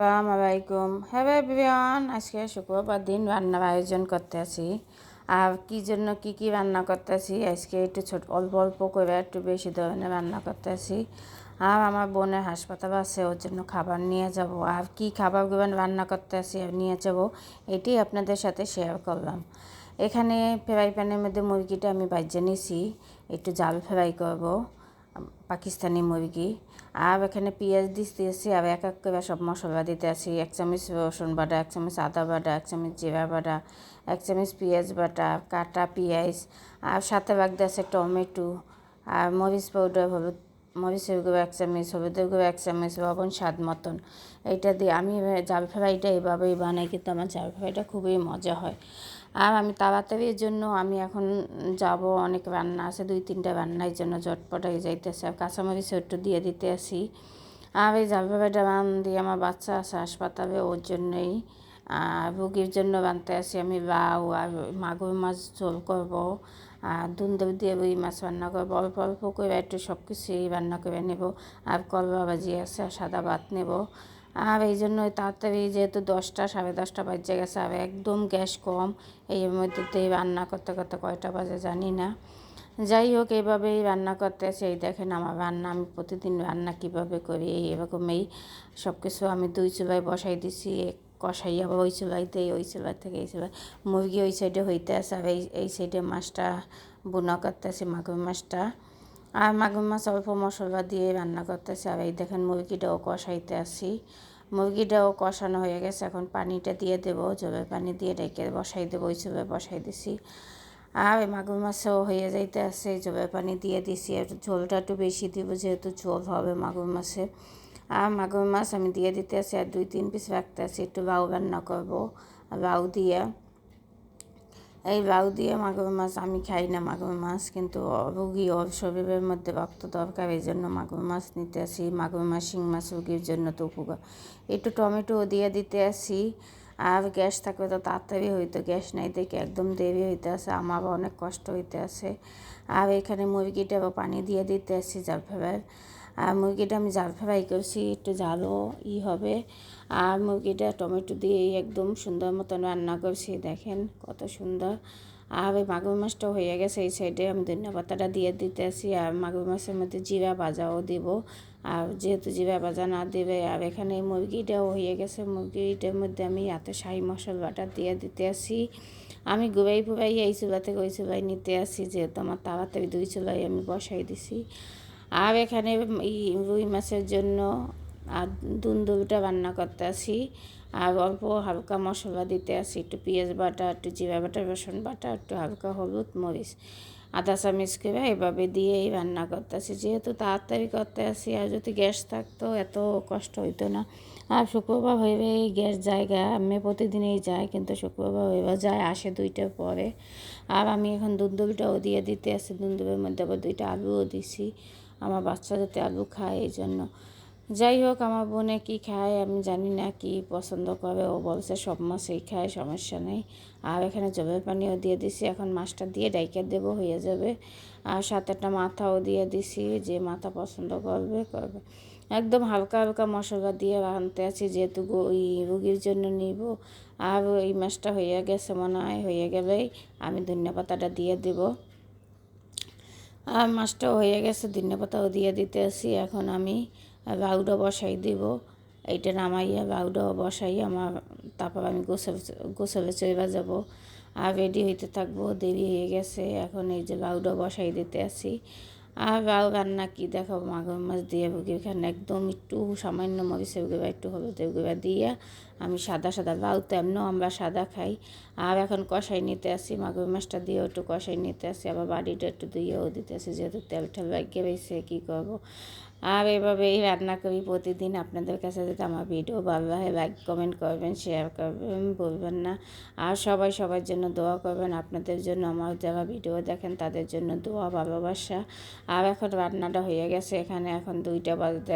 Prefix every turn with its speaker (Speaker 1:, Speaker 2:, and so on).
Speaker 1: আসসালামু আলাইকুম। হ্যাঁ এভরিওয়ান, আজকে শুক্রবার দিন রান্নার আয়োজন করতে আছি। আর কি জন্য কি কি রান্না করতে আছি, আজকে একটু ছোট, অল্প অল্প করে একটু বেশি ধরনের রান্না করতে আছি। আর আমার বোনের হাসপাতাল আছে, ওর জন্য খাবার নিয়ে যাব। আর কি খাবারগুলো রান্না করতে আর নিয়ে যাব, এটি আপনাদের সাথে শেয়ার করলাম। এখানে ফ্রাই প্যানের মধ্যে মুরগিটা আমি বাজ্যে নিয়েছি একটু জাল ফ্রাই করব। পাকিস্তানি মুরগি। আর এখানে পেঁয়াজ দিতেছি আর এক এক করে সব মশলা দিতে আছি এক চামচ রসুন বাটা, এক চামচ আদা বাটা, এক চামচ জিরা বাটা, এক চামচ পেঁয়াজ বাটা, কাটা পেঁয়াজ, আর সাথে রাখতে আছে টমেটো, আর মরিচ পাউডার হলুদ মরিচের গুঁড়ো এক চামচ, হলুদের গুঁড়ো এক চামচ, লবণ স্বাদ মতন। এইটা দিয়ে আমি জাল ফ্রাইটা এভাবেই বানাই, কিন্তু আমার জাল ফ্রাইটা খুবই মজা হয়। আর আমি তাড়াতাড়ির জন্য আমি এখন যাব, অনেক রান্না আছে, দুই তিনটা রান্নার জন্য ঝটপট হয়ে যাইতেছে। আর কাঁচামরিচ একটু দিয়ে দিতে আসি। আর এই ফ্রাইটা রান দিয়ে আমার বাচ্চা আছে হাসপাতালে, ওর জন্যই। আর রুগীর জন্য রানতে আসি আমি লাউ আর মাগুর মাছ ঝোল করব। আর দুন্দর দিয়ে রুই মাছ রান্না করব। অল্প অল্প করে একটু সব কিছুই রান্না করে নেব। আর করবা ভাজি আছে, আর সাদা ভাত নেব। আর এই জন্য তাড়াতাড়ি যেহেতু দশটা, সাড়ে দশটা বাজে গেছে আর একদম গ্যাস কম। এই মধ্যেতেই রান্না করতে করতে কয়টা বাজে জানি না। যাই হোক এইভাবেই রান্না করতে এই দেখেন আমার রান্না, আমি প্রতিদিন রান্না কীভাবে করি, এই এরকমই সব কিছু আমি দুই চুলায় বসাই দিছি। কষাই, আবার ওই চুলাইতে ওই চুলাই থেকে এই চুলাই মুরগি ওই সাইডে হইতে আছে আর এই এই সাইডে মাছটা বুনা করতেছে মাগুর মাছটা। আর মাগুর মাছ অল্প মশলা দিয়ে রান্না করতেছে। আর এই দেখেন মুরগিটাও কষাইতে আসি। মুরগিটাও কষানো হয়ে গেছে। এখন পানিটা দিয়ে দেবো। জবে পানি দিয়ে রেখে বসাই দেবো। ওই চবে বসাই দিছি। আর মাগুর মাছও হয়ে যাইতে আছে। জবে পানি দিয়ে দিছি। আর ঝোলটা একটু বেশি দিব যেহেতু ঝোল হবে মাগুর মাছে। আর মাগুর মাছ আমি দিয়ে দিতে আসি। আর দুই, তিন পিস রাখতে আছি একটু লাউ রান্না করব। লাউ দিয়ে এই লাউ দিয়ে মাগুর মাছ, আমি খাই না মাগুর মাছ, কিন্তু রুগী শরীরের মধ্যে রক্ত দরকার, এই জন্য মাগুর মাছ নিতে আসি। মাগুর মাছ, শিং মাছ রুগীর জন্য তো উপকার। একটু টমেটো দিয়ে দিতে আসি। আর গ্যাস থাকলে তো তাড়াতাড়ি হইতো, গ্যাস নাই দেখে একদম দেরি হইতে আছে আমারও অনেক কষ্ট হইতে আছে। আর এখানে মুরগিটা পানি দিয়ে দিতে আসছি জাল ফেবার আর মুরগিটা আমি জাল ফেবাই করছি, একটু জালও ই হবে। আর মুরগিটা টমেটো দিয়ে একদম সুন্দর মতন রান্না করছি, দেখেন কত সুন্দর। আর ওই মাগুর মাছটা হয়ে গেছে এই সাইডে আমি ধনিয়া পাতাটা দিয়ে দিতে আসি আর মাগুর মাছের মধ্যে জিরা ভাজাও দিব। আর যেহেতু জিরা ভাজা না দেবে, আর এখানে মুরগিটাও হয়ে গেছে। মুরগিটার মধ্যে আমি এত শাহি মশলাটা দিয়ে দিতে আসি আমি গুবাই ফুবাই এই চুলা থেকে ওই চুলাই নিতে আসি, যেহেতু আমার তাড়াতাড়ি দুই চুলাই আমি বসাই দিছি। আর এখানে রুই মাছের জন্য আর দুন্দুলটা রান্না করতে আসি আর অল্প হালকা মশলা দিতে আসি একটু পেঁয়াজ বাটা, একটু জিরা বাটা, রসুন বাটা, একটু হালকা হলুদ মরিচ, আদা চামিচ করে এভাবে দিয়েই রান্না করতে আসি যেহেতু তাড়াতাড়ি করতে আসি আর যদি গ্যাস থাকতো এত কষ্ট হইতো না। আর শুক্রবার হইবে এই গ্যাস জায়গা আমি প্রতিদিনই যাই, কিন্তু শুক্রবার হইবে যায় আসে দুইটার পরে। আর আমি এখন দুন্দুলটাও দিয়ে দিতে আসি দুন্দুলের মধ্যে আবার দুইটা আলুও দিছি। আমার বাচ্চা যাতে আলু খায় এই জন্য। যাই হোক আমার বোনে কি খায় আমি জানি না, কি পছন্দ করে। ও বলছে, সব মাছই খায়, সমস্যা নেই। আর এখানে জবের পানিও দিয়ে দিছি। এখন মাছটা দিয়ে ডাইকে দেবো, হয়ে যাবে। আর সাথে একটা মাথাও দিয়ে দিছি, যে মাথা পছন্দ করবে করবে। একদম হালকা হালকা মশলা দিয়ে রাঁধতে আছি, যেহেতু ওই রুগীর জন্য নিব। আর ওই মাছটা হয়ে গেছে মনে হয়, হয়ে গেলেই আমি ধনিয়া পাতাটা দিয়ে দেবো। আর মাছটাও হয়ে গেছে ধনে পাতাও দিয়ে দিতে আসি এখন আমি বাউডা বসাই দিব। এইটা নামাইয়া বাউডা বসাই আমার তারপর আমি গোসল, গোসলে চইবা যাব। আর রেডি হইতে থাকব, দেরি হয়ে গেছে, এখন এই যে বাউডা বসাই দিতে আসি আর বাউ রান্না কি দেখাবো? মাগুর মাছ দিয়ে এখানে একদম একটু সামান্য মরিচের গুঁড়া, একটু হলুদের গুঁড়া দিয়ে আমি সাদা সাদা বাউ তেমনও আমরা সাদা খাই। আর এখন কষাই নিতে আসি মাগুর মাছটা দিয়েও একটু কষাই নিতে আসি আবার বাড়িটা একটু দিয়েও দিতে আসি যেহেতু তেল ঠেল লাগিয়ে রয়েছে, কী করব? আর এভাবেই রান্না করি প্রতিদিন। আপনাদের কাছে যদি আমার ভিডিও ভালো লাগে লাইক কমেন্ট করবেন শেয়ার করবেন বলবেন না। আর সবাই সবার জন্য দোয়া করবেন। আপনাদের জন্য আমার যারা ভিডিও দেখেন, তাদের জন্য দোয়া, ভালোবাসা। আর এখন রান্নাটা হয়ে গেছে। এখানে এখন দুইটা বাজতে